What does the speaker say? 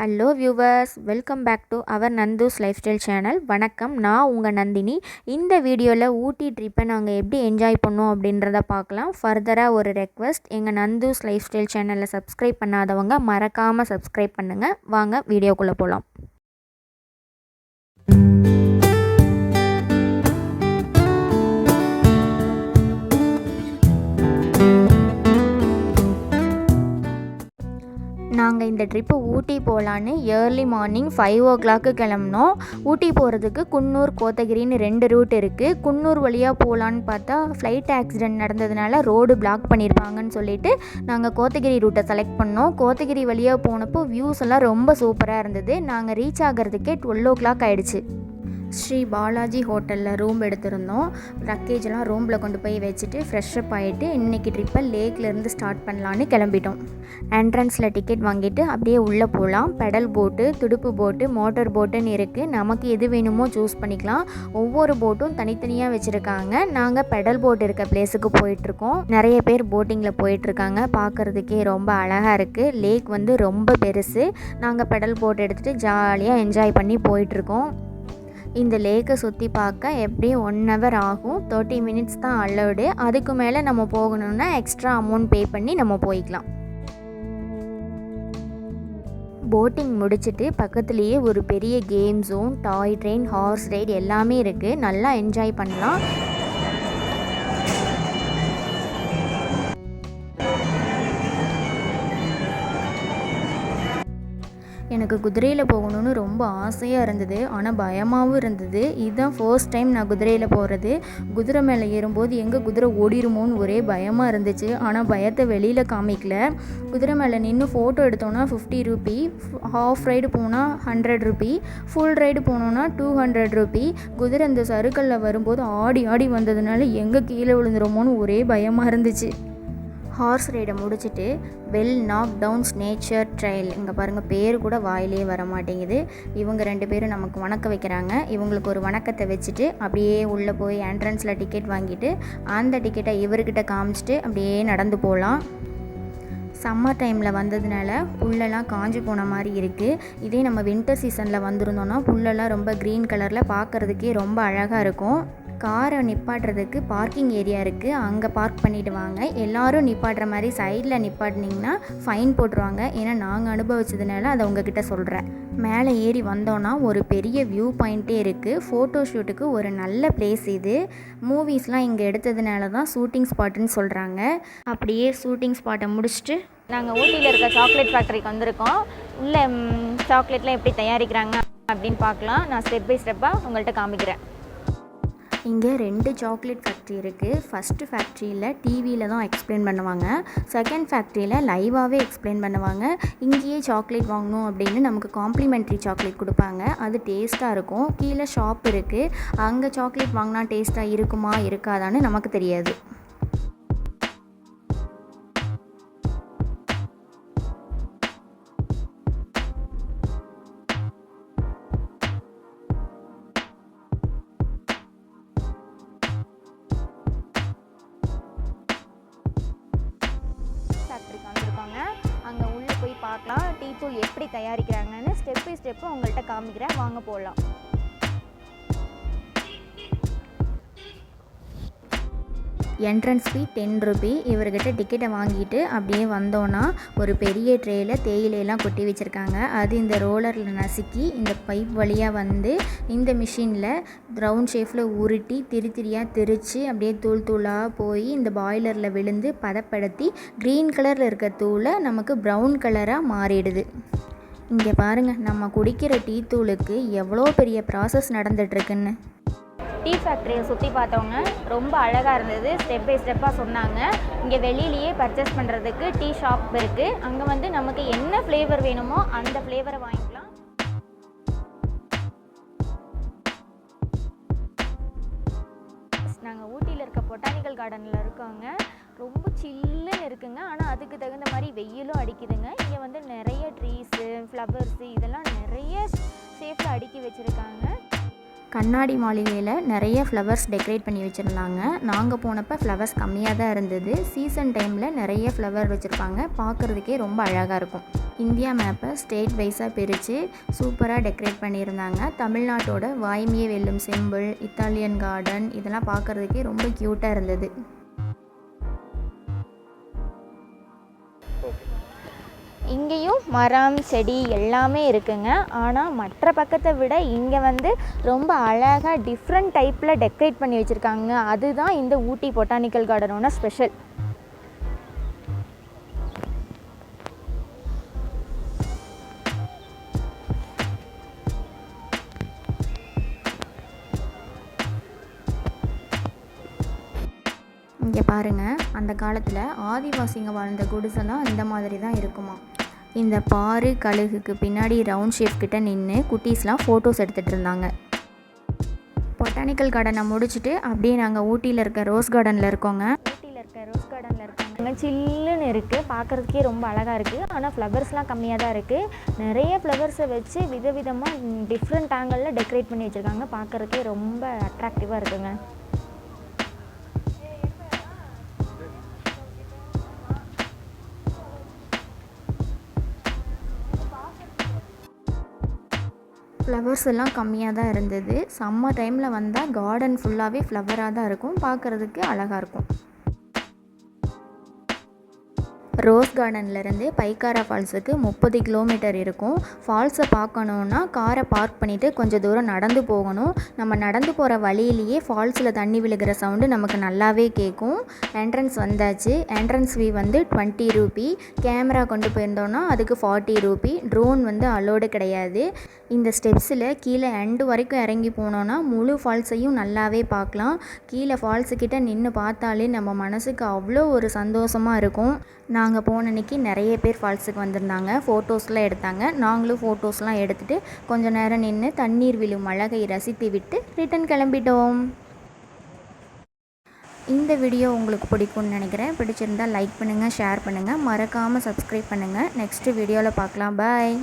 Hello viewers welcome back to our Nandhu's life style channel வணக்கம். நான் உங்கள் நந்தினி. இந்த வீடியோவில் ஊட்டி ட்ரிப்பை நாங்கள் எப்படி என்ஜாய் பண்ணோம் அப்படின்றத பார்க்கலாம். ஃபர்தராக ஒரு ரெக்வஸ்ட் எங்கள் நந்தூஸ் லைஃப் ஸ்டைல் சேனலில் சப்ஸ்கிரைப் பண்ணாதவங்க மறக்காமல் சப்ஸ்கிரைப் பண்ணுங்கள் வாங்க வீடியோக்குள்ளே போகலாம் நாங்கள் இந்த ட்ரிப்பு ஊட்டி போகலான்னு early morning five o'clock கிளம்புனோம். ஊட்டி போகிறதுக்கு குன்னூர் கோத்தகிரின்னு ரெண்டு ரூட் இருக்குது குன்னூர் வழியாக போகலான்னு பார்த்தா ஃப்ளைட் ஆக்சிடென்ட் நடந்ததுனால ரோடு பிளாக் பண்ணியிருப்பாங்கன்னு சொல்லிட்டு நாங்கள் கோத்தகிரி ரூட்டை செலக்ட் பண்ணோம். கோத்தகிரி வழியாக போனப்போ வியூஸ் எல்லாம் ரொம்ப சூப்பராக இருந்தது. நாங்கள் ரீச் ஆகிறதுக்கே டுவெல் ஓ கிளாக் ஆகிடுச்சு ஸ்ரீ பாலாஜி ஹோட்டலில் ரூம் எடுத்திருந்தோம். லக்கேஜெல்லாம் ரூமில் கொண்டு போய் வச்சுட்டு ஃப்ரெஷ்அப் ஆகிட்டு இன்றைக்கி ட்ரிப்பை லேக்லேருந்து ஸ்டார்ட் பண்ணலான்னு கிளம்பிட்டோம். என்ட்ரன்ஸில் டிக்கெட் வாங்கிட்டு அப்படியே உள்ளே போகலாம் பெடல் போட்டு துடுப்பு போட்டு மோட்டர் போட்டுன்னு இருக்குது நமக்கு எது வேணுமோ சூஸ் பண்ணிக்கலாம். ஒவ்வொரு போட்டும் தனித்தனியாக வச்சுருக்காங்க. நாங்கள் பெடல் போட் இருக்க பிளேஸுக்கு போயிட்டுருக்கோம். நிறைய பேர் போட்டிங்கில் போயிட்டுருக்காங்க. பார்க்குறதுக்கே ரொம்ப அழகாக இருக்குது லேக் வந்து ரொம்ப பெருசு. நாங்கள் பெடல் போட் எடுத்துகிட்டு ஜாலியாக என்ஜாய் பண்ணி போயிட்டுருக்கோம். இந்த லேக்கை சுற்றி பார்க்க எப்படியும் ஒன் ஹவர் ஆகும். தேர்ட்டி மினிட்ஸ் தான் அலோடு அதுக்கு மேலே நம்ம போகணுன்னா எக்ஸ்ட்ரா அமௌண்ட் பே பண்ணி நம்ம போய்க்கலாம். போட்டிங் முடிச்சுட்டு பக்கத்துலேயே ஒரு பெரிய game zone toy train horse ride எல்லாமே இருக்குது நல்லா என்ஜாய் பண்ணலாம். எனக்கு குதிரையில் போகணுன்னு ரொம்ப ஆசையாக இருந்தது. ஆனால் பயமாகவும் இருந்தது. இதுதான் ஃபர்ஸ்ட் டைம் நான் குதிரையில் போகிறது குதிரை மேலே ஏறும்போது எங்கே குதிரை ஓடிருமோன்னு ஒரே பயமாக இருந்துச்சு. ஆனால் பயத்தை வெளியில் காமிக்கல. குதிரை மேலே நின்று ஃபோட்டோ எடுத்தோன்னா ஃபிஃப்டி ருபி ஹாஃப் ரைடு போனால் ஹண்ட்ரட் ருபி ஃபுல் ரைடு போனோன்னா டூ ஹண்ட்ரட் ருபி குதிரை இந்த சருக்களில் வரும்போது ஆடி ஆடி வந்ததுனால எங்கே கீழே விழுந்துருமோன்னு ஒரே பயமாக இருந்துச்சு. ஹார்ஸ் ரைடை முடிச்சுட்டு வெல் நாக் டவுன்ஸ் நேச்சர் ட்ரையல் இங்கே பாருங்கள் பேர் கூட வாயிலே வர மாட்டேங்குது. இவங்க ரெண்டு பேரும் நமக்கு வணக்க வைக்கிறாங்க. இவங்களுக்கு ஒரு வணக்கத்தை வச்சுட்டு அப்படியே உள்ளே போய் என்ட்ரன்ஸில் டிக்கெட் வாங்கிட்டு அந்த டிக்கெட்டை இவர்கிட்ட காமிச்சிட்டு அப்படியே நடந்து போகலாம் சம்மர் டைமில் வந்ததுனால புல்லெல்லாம் காஞ்சி போன மாதிரி இருக்குது இதே நம்ம வின்டர் சீசனில் வந்திருந்தோன்னா புல்லெல்லாம் ரொம்ப க்ரீன் கலரில் பார்க்குறதுக்கே ரொம்ப அழகாக இருக்கும். காரை நிப்பாட்டுறதுக்கு பார்க்கிங் ஏரியா இருக்குது அங்கே பார்க் பண்ணிவிட்டு வாங்க. எல்லோரும் நிப்பாட்டுற மாதிரி சைடில் நிப்பாட்டினீங்கன்னா ஃபைன் போட்டுருவாங்க. ஏன்னா நாங்கள் அனுபவிச்சதுனால அதை உங்ககிட்ட சொல்கிறேன் மேலே ஏறி வந்தோன்னா ஒரு பெரிய வியூ பாயிண்ட்டே இருக்குது ஃபோட்டோ ஷூட்டுக்கு ஒரு நல்ல பிளேஸ் இது. மூவிஸ்லாம் இங்கே எடுத்ததுனால தான் ஷூட்டிங் ஸ்பாட்டுன்னு சொல்கிறாங்க அப்படியே ஷூட்டிங் ஸ்பாட்டை முடிச்சுட்டு நாங்கள் ஊட்டியில் இருக்க சாக்லேட் ஃபேக்ட்ரிக்கு வந்திருக்கோம். உள்ளே சாக்லேட்லாம் எப்படி தயாரிக்கிறாங்க அப்படின்னு பார்க்கலாம். நான் ஸ்டெப் பை ஸ்டெப்பாக உங்கள்கிட்ட காமிக்கிறேன். இங்கே ரெண்டு சாக்லேட் ஃபேக்ட்ரி இருக்குது ஃபஸ்ட்டு ஃபேக்ட்ரியில் டிவியில் தான் எக்ஸ்பிளைன் பண்ணுவாங்க. செகண்ட் ஃபேக்ட்ரியில் லைவாகவே எக்ஸ்பிளைன் பண்ணுவாங்க. இங்கேயே சாக்லேட் வாங்கணும் அப்படின்னு நமக்கு காம்ப்ளிமெண்ட்ரி சாக்லேட் கொடுப்பாங்க. அது டேஸ்ட்டாக இருக்கும். கீழே ஷாப் இருக்குது அங்கே சாக்லேட் வாங்கினா டேஸ்ட்டாக இருக்குமா இருக்காதான்னு நமக்கு தெரியாது. பார்க்கலாம். டீ தூள் எப்படி தயாரிக்கிறாங்கன்னு ஸ்டெப் பை ஸ்டெப்பு உங்கள்கிட்ட காமிக்கிறேன். வாங்க போகலாம் என்ட்ரன்ஸ் ஃபீ டென் ருபி இவர்கிட்ட டிக்கெட்டை வாங்கிட்டு அப்படியே வந்தோன்னா ஒரு பெரிய ட்ரேயில் தேயிலையெல்லாம் கொட்டி வச்சுருக்காங்க. அது இந்த ரோலரில் நசுக்கி இந்த பைப் வழியாக வந்து இந்த மிஷினில் ரவுண்ட் ஷேஃபில் உருட்டி திரி திரியாக திரித்து அப்படியே தூள் தூளாக போய் இந்த பாய்லரில் விழுந்து பதப்படுத்தி க்ரீன் கலரில் இருக்க தூளை நமக்கு ப்ரௌன் கலராக மாறிடுது. இங்கே பாருங்கள் நம்ம குடிக்கிற டீ தூளுக்கு எவ்வளோ பெரிய ப்ராசஸ் நடந்துகிட்ருக்குன்னு டீ ஃபேக்ட்ரியை சுற்றி பார்த்தவங்க ரொம்ப அழகாக இருந்தது. ஸ்டெப் பை ஸ்டெப்பாக சொன்னாங்க. இங்கே வெளியிலேயே பர்ச்சேஸ் பண்ணுறதுக்கு டீ ஷாப் இருக்குது அங்கே வந்து நமக்கு என்ன ஃப்ளேவர் வேணுமோ அந்த ஃப்ளேவரை வாங்கிக்கலாம். நாங்கள் ஊட்டியில் இருக்க பொட்டானிக்கல் கார்டனில் இருக்கோங்க ரொம்ப சில்லுன்னு இருக்குங்க. ஆனால் அதுக்கு தகுந்த மாதிரி வெயிலும் அடிக்குதுங்க. இங்கே வந்து நிறைய ட்ரீஸு ஃப்ளவர்ஸு இதெல்லாம் நிறைய ஷேப்பில் அடுக்கி வச்சுருக்காங்க. கண்ணாடி மாளிகையில் நிறைய ஃப்ளவர்ஸ் டெக்கரேட் பண்ணி வச்சுருந்தாங்க. நாங்கள் போனப்போ ஃப்ளவர்ஸ் கம்மியாக தான் இருந்தது. சீசன் டைமில் நிறைய ஃப்ளவர் வச்சுருப்பாங்க. பார்க்குறதுக்கே ரொம்ப அழகாக இருக்கும். இந்தியா மேப்பை ஸ்டேட் வைஸாக பிரித்து சூப்பராக டெக்கரேட் பண்ணியிருந்தாங்க. தமிழ்நாட்டோட வாய்மையை வெல்லும் செம்பிள் இத்தாலியன் கார்டன் இதெல்லாம் பார்க்குறதுக்கே ரொம்ப க்யூட்டாக இருந்தது. இங்கேயும் மரம் செடி எல்லாமே இருக்குங்க. ஆனால் மற்ற பக்கத்தை விட இங்கே வந்து ரொம்ப அழகாக டிஃப்ரெண்ட் டைப்பில் டெக்கரேட் பண்ணி வச்சுருக்காங்க. அதுதான் இந்த ஊட்டி பொட்டானிக்கல் கார்டனோட ஸ்பெஷல் இங்கே பாருங்கள் அந்த காலத்தில் ஆதிவாசிங்க வாழ்ந்த குடிசெல்லாம் இந்த மாதிரி தான் இருக்குமா இந்த பாரு கழுகுக்கு பின்னாடி ரவுண்ட் ஷேப் கிட்ட நின்று குட்டீஸ்லாம் ஃபோட்டோஸ் எடுத்துகிட்டு இருந்தாங்க. பொட்டானிக்கல் கார்டனை முடிச்சுட்டு அப்படியே நாங்கள் ஊட்டியில் இருக்க ரோஸ் கார்டனில் இருக்கோங்க. ஊட்டியில் இருக்க ரோஸ் கார்டனில் இருக்கோங்க. சில்லுன்னு இருக்குது பார்க்குறதுக்கே ரொம்ப அழகாக இருக்குது ஆனால் ஃப்ளவர்ஸ்லாம் கம்மியாக தான் இருக்குது நிறைய ஃப்ளவர்ஸை வச்சு விதவிதமாக டிஃப்ரெண்ட் ஆங்கிளில் டெக்கரேட் பண்ணி வச்சுருக்காங்க. பார்க்குறதுக்கே ரொம்ப அட்ராக்டிவாக இருக்குங்க. ஃப்ளவர்ஸ் எல்லாம் கம்மியாக தான் இருந்தது. சம்மர் டைமில் வந்தால் கார்டன் ஃபுல்லாகவே ஃப்ளவராக தான் இருக்கும். பார்க்குறதுக்கு அழகாக இருக்கும். ரோஸ் கார்டன்லேருந்து பைக்காரா ஃபால்ஸுக்கு முப்பது கிலோமீட்டர் இருக்கும். ஃபால்ஸை பார்க்கணுன்னா காரை பார்க் பண்ணிவிட்டு கொஞ்சம் தூரம் நடந்து போகணும். நம்ம நடந்து போகிற வழியிலேயே ஃபால்ஸில் தண்ணி விழுகிற சவுண்டு நமக்கு நல்லாவே கேட்கும். என்ட்ரன்ஸ் வந்தாச்சு. என்ட்ரன்ஸ் ஃபீ வந்து டுவெண்ட்டி ரூபி. கேமரா கொண்டு போயிருந்தோன்னா அதுக்கு ஃபார்ட்டி ரூபி. ட்ரோன் வந்து அலோடு கிடையாது. இந்த ஸ்டெப்ஸில் கீழே எண்டு வரைக்கும் இறங்கி போனோன்னா முழு ஃபால்ஸையும் நல்லாவே பார்க்கலாம். கீழே ஃபால்ஸுக்கிட்ட நின்று பார்த்தாலே நம்ம மனசுக்கு அவ்வளோ ஒரு சந்தோஷமாக இருக்கும். நாங்கள் போன அன்றைக்கி நிறைய பேர் ஃபால்ஸுக்கு வந்திருந்தாங்க. ஃபோட்டோஸ்லாம் எடுத்தாங்க. நாங்களும் ஃபோட்டோஸ்லாம் எடுத்துகிட்டு கொஞ்ச நேரம் நின்று தண்ணீர் விழும் அழகை ரசித்து விட்டு ரிட்டன் கிளம்பிட்டோம். இந்த வீடியோ உங்களுக்கு பிடிக்கும்னு நினைக்கிறேன். பிடிச்சிருந்தால் லைக் பண்ணுங்கள் ஷேர் பண்ணுங்கள் மறக்காமல் சப்ஸ்கிரைப் பண்ணுங்கள் நெக்ஸ்ட்டு வீடியோவில் பார்க்கலாம். பாய்